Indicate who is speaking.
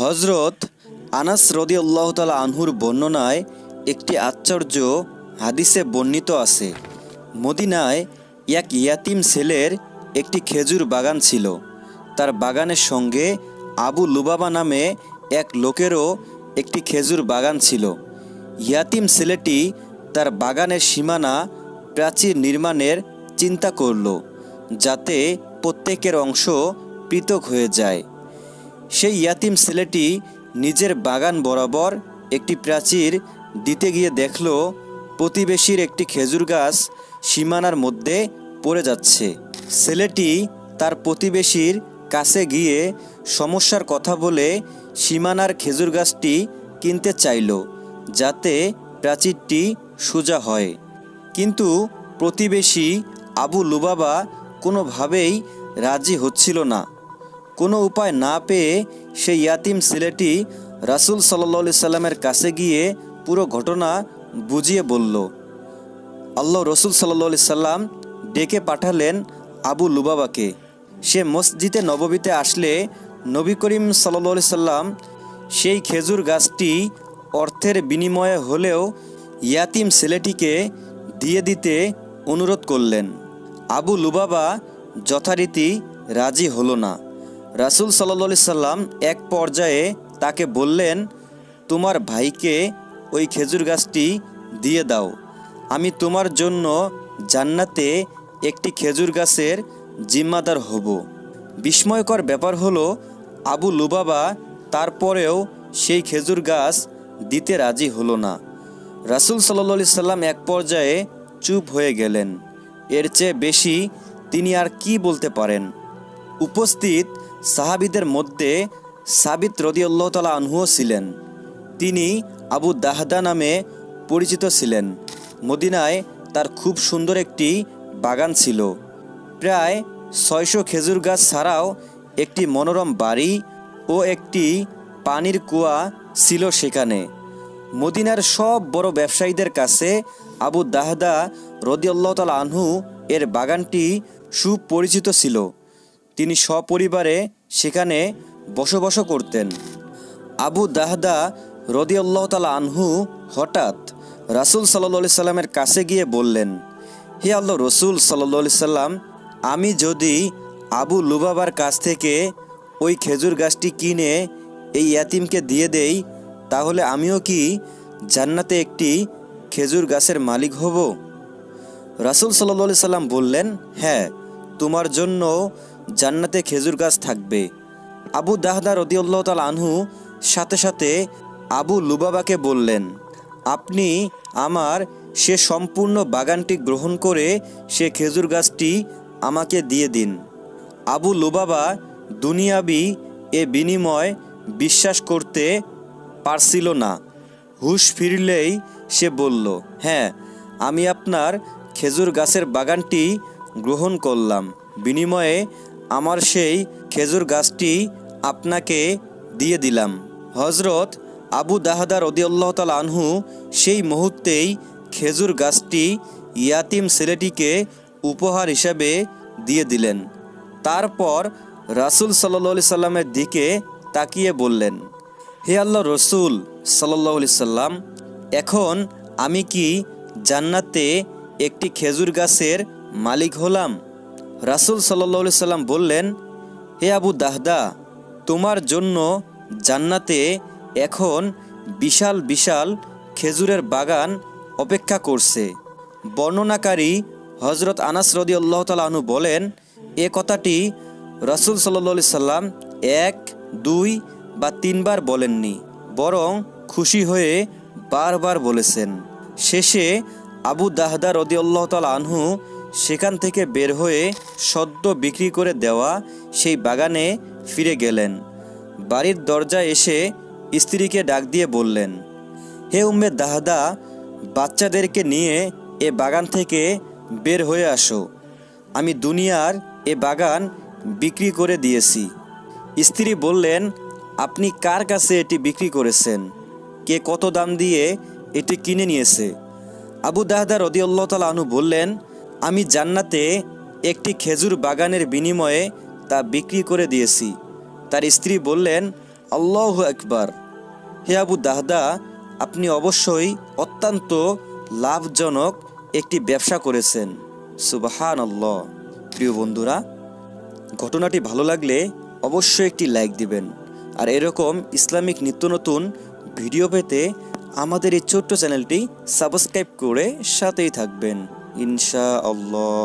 Speaker 1: হজরত আনাস রদি আল্লাহ তালা আনহুর বর্ণনায় একটি আশ্চর্য হাদিসে বর্ণিত আছে। মদিনায় এক ইয়াতিম ছেলের একটি খেজুর বাগান ছিল। তার বাগানের সঙ্গে আবু লুবাবা নামে এক লোকেরও একটি খেজুর বাগান ছিল। ইয়াতিম ছেলেটি তার বাগানের সীমানা প্রাচীর নির্মাণের চিন্তা করল, যাতে প্রত্যেকের অংশ পৃথক হয়ে যায়। সেই ইয়াতিম ছেলেটি নিজের বাগান বরাবর একটি প্রাচীর দিতে গিয়ে দেখল, প্রতিবেশীর একটি খেজুর গাছ সীমানার মধ্যে পড়ে যাচ্ছে। ছেলেটি তার প্রতিবেশীর কাছে গিয়ে সমস্যার কথা বলে সীমানার খেজুর গাছটি কিনতে চাইল, যাতে প্রাচীরটি সোজা হয়। কিন্তু প্রতিবেশী আবু লুবাবা কোনোভাবেই রাজি হচ্ছিল না। কোনো উপায় না পেয়ে সেই ইয়াতিম ছেলেটি রাসুল সাল্লি সাল্লামের কাছে গিয়ে পুরো ঘটনা বুঝিয়ে বলল। আল্লাহ রসুল সাল্লি সাল্লাম ডেকে পাঠালেন আবু লুবাবাকে। সে মসজিদে নববীতে আসলে নবী করিম সাল্লি সাল্লাম সেই খেজুর গাছটি অর্থের বিনিময়ে হলেও ইয়াতিম ছেলেটিকে দিয়ে দিতে অনুরোধ করলেন। আবু লুবাবা যথারীতি রাজি হলো না। রাসুল সাল্লি সাল্লাম এক পর্যায়ে তাকে বললেন, তোমার ভাইকে ওই খেজুর গাছটি দিয়ে দাও। আমি তোমার জন্য জান্নাতে একটি খেজুর গাছের জিম্মাদার হব। বিস্ময়কর ব্যাপার হলো, আবু লুবাবা তারপরেও সেই খেজুর গাছ দিতে রাজি হলো না। রাসুল সাল্লি সাল্লাম এক পর্যায়ে চুপ হয়ে গেলেন। এর চেয়ে বেশি তিনি আর কি বলতে পারেন? উপস্থিত সাহাবিদের মধ্যে সাবিত রদিউল্লাহ তালা আনহুও ছিলেন। তিনি আবু দাহদা নামে পরিচিত ছিলেন। মদিনায় তার খুব সুন্দর একটি বাগান ছিল। প্রায় ছয়শো খেজুর গাছ ছাড়াও একটি মনোরম বাড়ি ও একটি পানির কুয়া ছিল সেখানে। মদিনার সব বড় ব্যবসায়ীদের কাছে আবু দাহদা রদিউল্লাহ তাল আনহু এর বাগানটি সুপরিচিত ছিল। তিনি সপরিবারে সেখানে বসবাস করতেন। আবু দাহদা রদিউল্লাহ তালা আনহু হঠাৎ রাসুল সাল্লি সাল্লামের কাছে গিয়ে বললেন, হে আল্লাহ রসুল সাল্লি সাল্লাম, আমি যদি আবু লুবাবার কাছ থেকে ওই খেজুর গাছটি কিনে এই ইয়াতিমকে দিয়ে দেই, তাহলে আমিও কি জান্নাতে একটি খেজুর গাছের মালিক হব? রাসুল সাল্লি সাল্লাম বললেন হ্যাঁ তোমার জন্য জান্নাতে খেজুর গাছ থাকবে। আবু দাহদা রদিউল্লাহ তাল আনহু সাথে সাথে আবু লুবাবাকে বললেন, আপনি আমার সে সম্পূর্ণ বাগানটি গ্রহণ করে সে খেজুর গাছটি আমাকে দিয়ে দিন। আবু লুবাবা দুনিয়াবি এ বিনিময় বিশ্বাস করতে পারছিল না। হুশ ফিরলেই সে বলল হ্যাঁ আমি আপনার খেজুর গাছের বাগানটি গ্রহণ করলাম। বিনিময়ে আমার সেই খেজুর গাছটি আপনাকে দিয়ে দিলাম। হজরত আবু দাহাদা রদিউল্লাহ তাল আনহু সেই মুহূর্তেই খেজুর গাছটি ইয়াতিম ছেলেটিকে উপহার হিসাবে দিয়ে দিলেন। তারপর রাসুল সাল্লি সাল্লামের দিকে তাকিয়ে বললেন, হে আল্লাহ রসুল সাল্লি সাল্লাম, এখন আমি কি জান্নাতে একটি খেজুর গাছের মালিক হলাম? রাসুল সাল্লি সাল্লাম বললেন, হে আবু দাহদা, তোমার জন্য জান্নাতে এখন বিশাল বিশাল খেজুরের বাগান অপেক্ষা করছে। বর্ণনাকারী হজরত আনাস রদি আল্লাহ তালু বলেন, এ কথাটি রসুল সাল্লি সাল্লাম এক, দুই বা তিনবার বলেননি, বরং খুশি হয়ে বারবার বলেছেন। শেষে আবু দাহদা রদি আল্লাহ তাল আনহু সেখান থেকে বের হয়ে সদ্য বিক্রি করে দেওয়া সেই বাগানে ফিরে গেলেন। বাড়ির দরজায় এসে স্ত্রীকে ডাক দিয়ে বললেন, হে উম্মে দাহদা, বাচ্চাদেরকে নিয়ে এ বাগান থেকে বের হয়ে আসো। আমি দুনিয়ার এ বাগান বিক্রি করে দিয়েছি। স্ত্রী বললেন, আপনি কার কাছে এটি বিক্রি করেছেন? কে কত দাম দিয়ে এটি কিনে নিয়েছে? আবু দাহদা রদিউল্লাহ তাল আনু বললেন আমি জান্নাতে একটি খেজুর বাগানের বিনিময়ে তা বিক্রি করে দিয়েছি। তার স্ত্রী বললেন, আল্লাহ একবার হে আবু দাহদা, আপনি অবশ্যই অত্যন্ত লাভজনক একটি ব্যবসা করেছেন। সুবাহান আল্লাহ প্রিয় বন্ধুরা, ঘটনাটি ভালো লাগলে অবশ্যই একটি লাইক দিবেন। আর এরকম ইসলামিক নিত্য নতুন ভিডিও পেতে আমাদের এই ছোট্ট চ্যানেলটি সাবস্ক্রাইব করে সাথেই থাকবেন। ইনশা আল্লাহ